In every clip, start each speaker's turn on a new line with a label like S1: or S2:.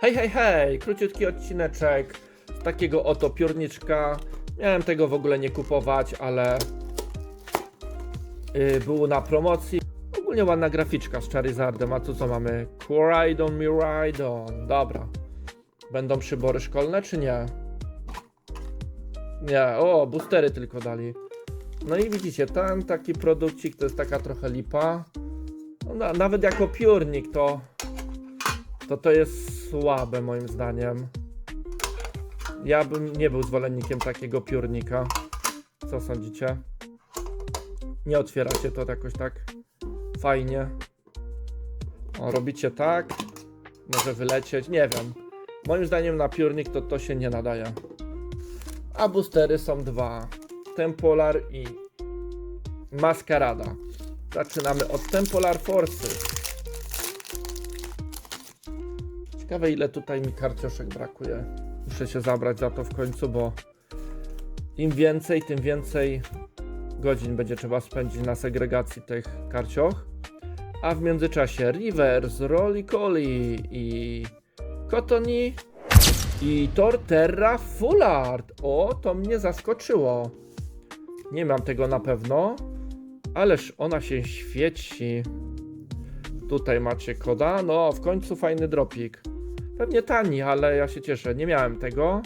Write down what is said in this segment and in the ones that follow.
S1: Hej, hej, hej! Króciutki odcineczek z takiego oto piórniczka. Miałem tego w ogóle nie kupować, ale yy, było na promocji. Ogólnie ładna graficzka z Charizardem, a tu co mamy? Coraidon, Miraidon. Dobra. Będą przybory szkolne, czy nie? Nie, o, boostery tylko dali. No i widzicie, ten taki produkcik to jest taka trochę lipa. No, na, nawet jako piórnik to, to to jest słabe moim zdaniem. Ja bym nie był zwolennikiem takiego piórnika. Co sądzicie? Nie otwieracie to jakoś tak fajnie. O, robicie tak. Może wylecieć, nie wiem. Moim zdaniem na piórnik to to się nie nadaje. A boostery są dwa. Tempolar i Maskarada. Zaczynamy od Tempolar Forces. Ciekawe ile tutaj mi karcioszek brakuje. Muszę się zabrać za to w końcu, bo im więcej, tym więcej godzin będzie trzeba spędzić na segregacji tych karcioch. A w międzyczasie Reverse, Roly-Coly i Cottony i Torterra Full Art. O, to mnie zaskoczyło. Nie mam tego na pewno, ależ ona się świeci. Tutaj macie koda. No, w końcu fajny dropik. Pewnie tani, ale ja się cieszę. Nie miałem tego.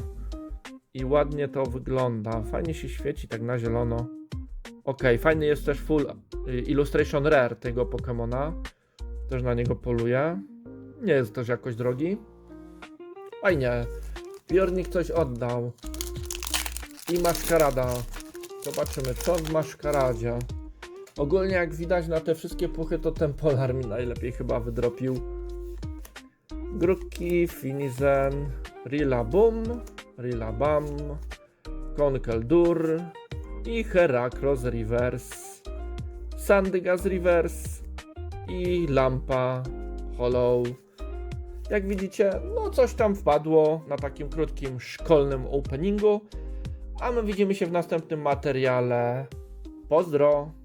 S1: I ładnie to wygląda. Fajnie się świeci tak na zielono. Ok, fajny jest też full y, illustration rare tego Pokemona. Też na niego poluję. Nie jest też jakoś drogi. Fajnie. Piornik coś oddał. I maskarada. Zobaczymy, co w maszkaradzie. Ogólnie, jak widać na te wszystkie puchy, to ten polar mi najlepiej chyba wydropił. Gruki, Finizen, Rilabum, Rilabam, Konkeldur i Heracross Reverse, Sandygas Reverse i Lampa Hollow. Jak widzicie, no coś tam wpadło na takim krótkim szkolnym openingu. A my widzimy się w następnym materiale. Pozdro!